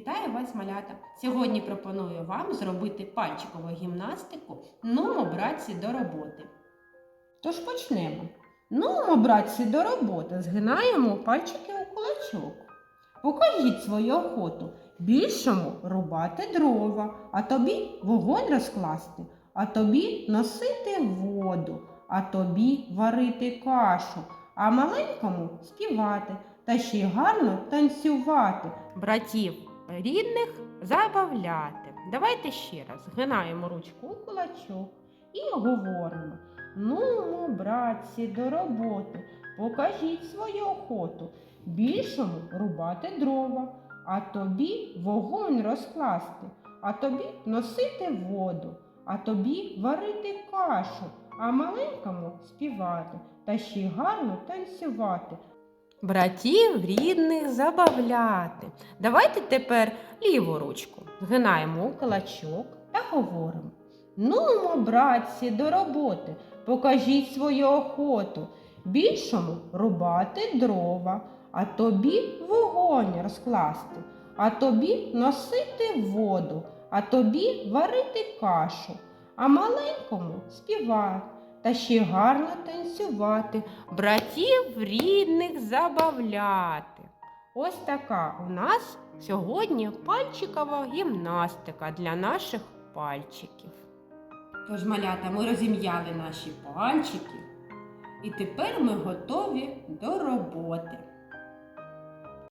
Вітаю вас, малята! Сьогодні пропоную вам зробити пальчикову гімнастику Нумо, братці, до роботи. Тож почнемо. Нумо, братці, до роботи. Згинаємо пальчики у кулачок. Покажіть свою охоту. Більшому рубати дрова, а тобі вогонь розкласти, а тобі носити воду, а тобі варити кашу, а маленькому співати та ще й гарно танцювати. Братів рідних забавляти. Давайте ще раз згинаємо ручку у кулачок і говоримо. Ну, братці, до роботи, покажіть свою охоту. Більшому рубати дрова, а тобі вогонь розкласти, а тобі носити воду, а тобі варити кашу, а маленькому співати та ще й гарно танцювати. Братів рідних забавляти. Давайте тепер ліву ручку згинаємо у кулачок та говоримо. Ну, братці, до роботи, покажіть свою охоту. Більшому рубати дрова, а тобі вогонь розкласти, а тобі носити воду, а тобі варити кашу, а маленькому співати та ще гарно танцювати, братів рідних забавляти. Ось така у нас сьогодні пальчикова гімнастика для наших пальчиків. Тож, малята, ми розім'яли наші пальчики, і тепер ми готові до роботи.